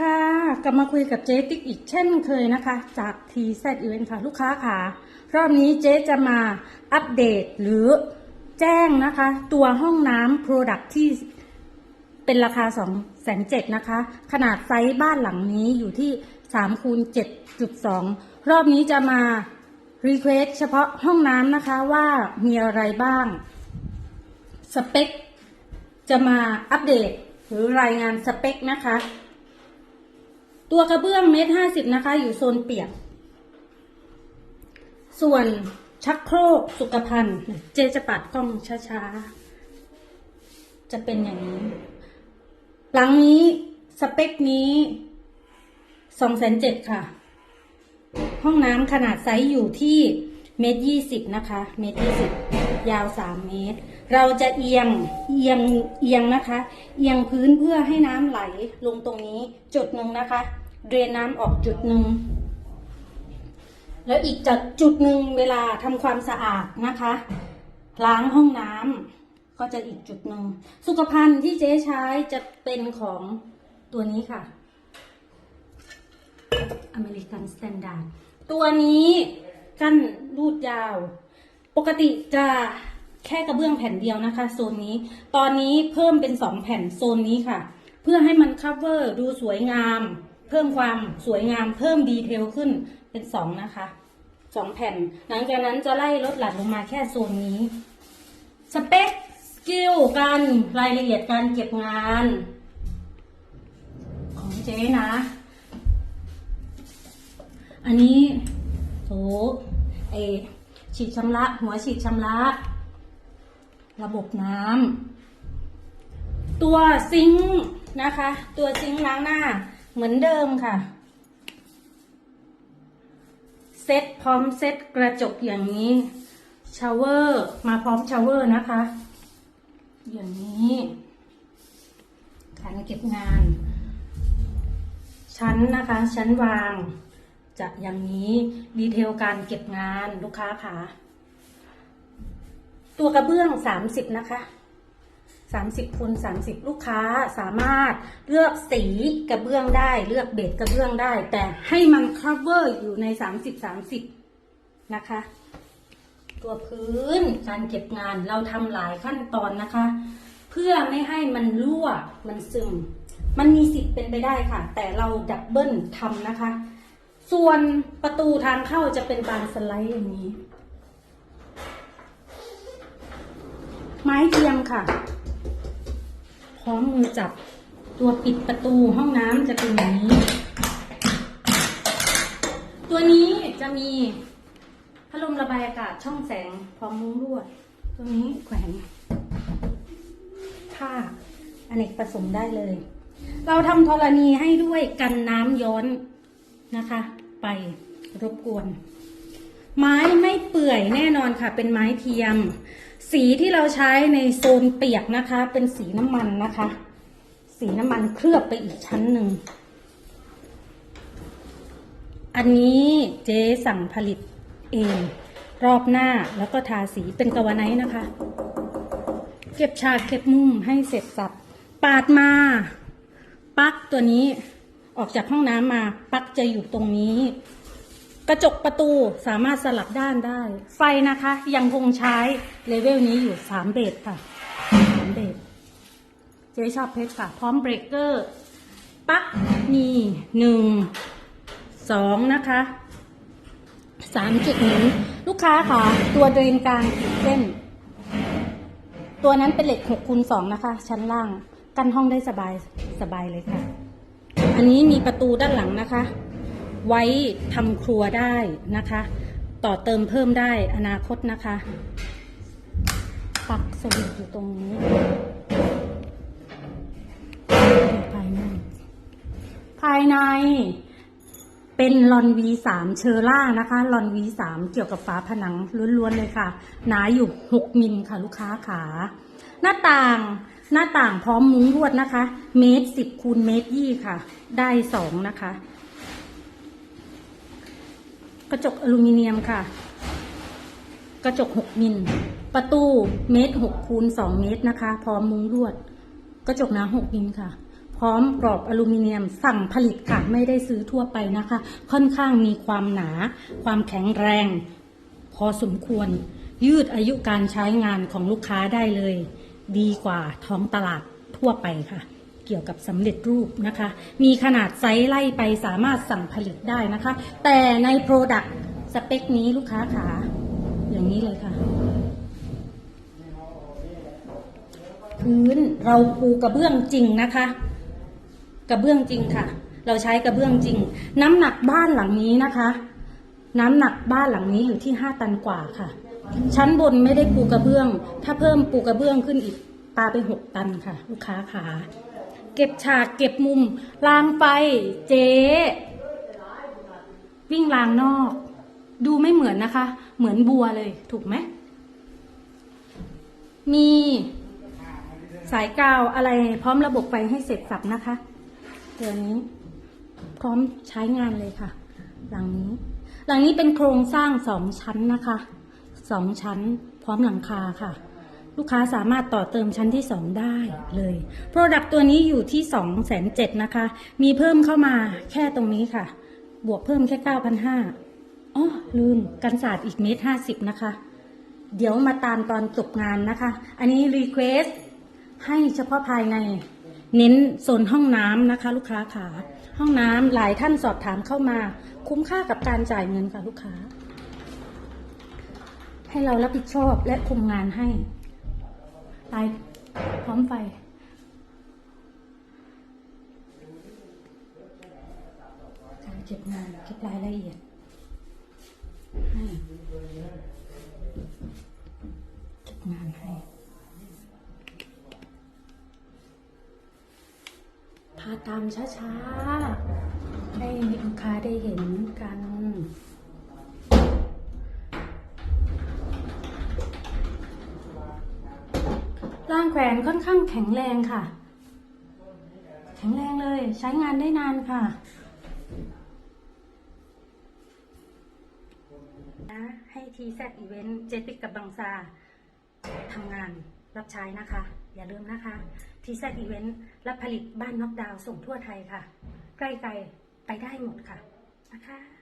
ค่ะกลับมาคุยกับเจ๊ติ๊กอีกเช่นเคยนะคะ จาก TZ Event ค่ะ ลูกค้าค่ะ รอบนี้เจ๊จะมาอัปเดตหรือแจ้งนะคะ ตัวห้องน้ำ Product ที่เป็นราคา2แสนเจ็ดนะคะ ขนาดไซส์บ้านหลังนี้อยู่ที่3คูณ7.2 รอบนี้จะมารีเควสเฉพาะห้องน้ำนะคะว่ามีอะไรบ้าง สเปค จะมาอัปเดตหรือรายงานสเปคนะคะ ตัวกระเบื้องเมตรห้าสิบนะคะ อยู่โซนเปียก ส่วนชักโครกสุขภัณฑ์ เจจะปัดกล้องช้าๆ จะเป็นอย่างนี้ หลังนี้สเปคนี้สองแสนเจ็ดค่ะ ห้องน้ำขนาดไซส์อยู่ที่เมตรยี่สิบนะคะ เมตรยี่สิบยาวสามเมตร เราจะเอียง เอียง เอียงนะคะ เอียงพื้นเพื่อให้น้ำไหลลงตรงนี้จุดหนึ่งนะคะ เดรนน้ำออกจุดหนึ่งแล้วอีกจุดจุดหนึ่งเวลาทำความสะอาดนะคะ ล้างห้องน้ำก็จะอีกจุดหนึ่งสุขภัณฑ์ที่เจ๊ใช้จะเป็นของตัวนี้ค่ะ อเมริกันสแตนดาร์ดตัวนี้กั้นรูดยาว ปกติจะแค่กระเบื้องแผ่นเดียวนะคะ โซนนี้ ตอนนี้เพิ่มเป็นสองแผ่นโซนนี้ค่ะ เพื่อให้มัน cover ดูสวยงาม เพิ่มความสวยงามเพิ่มดีเทลขึ้นเป็นสองนะคะสองแผ่น หลังจากนั้นจะไล่ลดหลั่นลงมาแค่โซนนี้ สเปคสกิลการรายละเอียดการเก็บงาน ของเจ๊นะ อันนี้โถไอฉีดชำระ หัวฉีดชำระ ระบบน้ำตัวซิงค์นะคะ ตัวซิงค์ล้างหน้า เหมือนเดิมค่ะ เซ็ตพร้อมเซ็ตกระจกอย่างนี้ชาวเวอร์มาพร้อมชาวเวอร์นะคะ อย่างนี้การเก็บงาน ชั้นนะคะ ชั้นวางจะอย่างนี้ดีเทลการเก็บงานลูกค้าค่ะ ตัวกระเบื้อง 30 นะคะ 30คูณ30 ลูกค้าสามารถเลือกสีกระเบื้องได้ เลือกเบสกระเบื้องได้ แต่ให้มัน cover อยู่ใน 30 30 นะคะ ตัวพื้นการเก็บงานเราทำหลายขั้นตอนนะคะ เพื่อไม่ให้มันรั่วมันซึม มันมีสิทธิ์เป็นไปได้ค่ะ แต่เราดับเบิลทำนะคะ ส่วนประตูทางเข้าจะเป็นบานสไลด์อย่างนี้ ไม้เทียมค่ะ พร้อมมือจับตัวปิดประตูห้องน้ำจะเป็นอย่างนี้ ตัวนี้จะมีพัดลมระบายอากาศช่องแสงพร้อมมุ้งลวด ตัวนี้แขวนผ้าอเนกประสงค์ได้เลย เราทำธรณีให้ด้วยกันน้ำย้อนนะคะ ไปรบกวน ไม้ไม่เปื่อยแน่นอนค่ะ เป็นไม้เทียม สีที่เราใช้ในโซนเปียกนะคะ เป็นสีน้ำมันนะคะ สีน้ำมันเคลือบไปอีกชั้นหนึ่ง อันนี้เจ๊สั่งผลิตเอง รอบหน้าแล้วก็ทาสีเป็นกาวาไนท์นะคะ เก็บฉากเก็บมุมให้เสร็จสับ ปาดมา ปักตัวนี้ออกจากห้องน้ำมาปักจะอยู่ตรงนี้ กระจกประตูสามารถสลับด้านได้ ไฟนะคะยังคงใช้เลเวลนี้อยู่สามเบสค่ะสามเบสเจ๊ชอบเพชรค่ะ พร้อมเบรกเกอร์ปั๊กมีหนึ่งสองนะคะสามจุดหนึ่งลูกค้าค่ะ ตัวเดรนกลางขีดเส้น ตัวนั้นเป็นเหล็ก6คูณ2นะคะ ชั้นล่าง กันห้องได้สบายสบายเลยค่ะ อันนี้มีประตูด้านหลังนะคะ ไว้ทำครัวได้นะคะ ต่อเติมเพิ่มได้อนาคตนะคะปักสวิตอยู่ตรงนี้ภายใน ภายในเป็นลอน V3 เชอร่านะคะลอน V3 เกี่ยวกับฝาผนังล้วนๆเลยค่ะ หนาอยู่6มิลค่ะลูกค้าขา หน้าต่างหน้าต่างพร้อมมุ้งลวดนะคะ เมตรสิบคูณเมตรยี่ค่ะ ได้สองนะคะ กระจกอลูมิเนียมค่ะ กระจก 6 มิล ประตูเมตร6คูณ2เมตรนะคะ พร้อมมุ้งลวด กระจกหนา 6 มิลค่ะ พร้อมกรอบอลูมิเนียมสั่งผลิตค่ะ ไม่ได้ซื้อทั่วไปนะคะ ค่อนข้างมีความหนา ความแข็งแรง พอสมควร ยืดอายุการใช้งานของลูกค้าได้เลย ดีกว่าท้องตลาดทั่วไปค่ะ เกี่ยวกับสำเร็จรูปนะคะ มีขนาดไซส์ไล่ไปสามารถสั่งผลิตได้นะคะ แต่ในโปรดักต์สเปคนี้ลูกค้าขาอย่างนี้เลยค่ะ พื้นเราปูกระเบื้องจริงนะคะ กระเบื้องจริงค่ะ เราใช้กระเบื้องจริง น้ำหนักบ้านหลังนี้นะคะ น้ำหนักบ้านหลังนี้อยู่ที่ห้าตันกว่าค่ะ ชั้นบนไม่ได้ปูกระเบื้อง ถ้าเพิ่มปูกระเบื้องขึ้นอีกปาไปหกตันค่ะ ลูกค้าขา เก็บฉากเก็บมุมรางไฟเจ๊วิ่งรางนอก ดูไม่เหมือนนะคะ เหมือนบัวเลยถูกไหม มีสายกาวอะไรพร้อมระบบไฟให้เสร็จสับนะคะเดี๋ยวนี้ พร้อมใช้งานเลยค่ะ หลังนี้ หลังนี้เป็นโครงสร้างสองชั้นนะคะสองชั้น พร้อมหลังคาค่ะ ลูกค้าสามารถต่อเติมชั้นที่สองได้เลย Product ตัวนี้อยู่ที่สองแสนเจ็ดนะคะ มีเพิ่มเข้ามาแค่ตรงนี้ค่ะ บวกเพิ่มแค่เก้าพันห้าอ๋อลืมกันศาสตร์อีกเมตรห้าสิบนะคะ เดี๋ยวมาตามตอนจบงานนะคะ อันนี้รีเควสให้เฉพาะภายในเน้นโซนห้องน้ำนะคะ ลูกค้าขาห้องน้ำหลายท่านสอบถามเข้ามา คุ้มค่ากับการจ่ายเงินค่ะลูกค้า ให้เรารับผิดชอบและคุมงานให้ ไปพร้อมไฟ การเก็บงานเก็บรายละเอียดให้เก็บงานให้พาตามช้าๆ ให้ลูกค้าได้เห็นกัน ร่าง แขวนค่อนข้างแข็งแรงค่ะ แข็งแรงเลย ใช้งานได้นานค่ะนะให้ทีแซดอีเวนต์เจติกกับบังซาทำงานรับใช้นะคะ อย่าลืมนะคะทีแซดอีเวนต์รับผลิตบ้านน็อกดาวน์ส่งทั่วไทยค่ะ ใกล้ไกลไปได้หมดค่ะนะคะ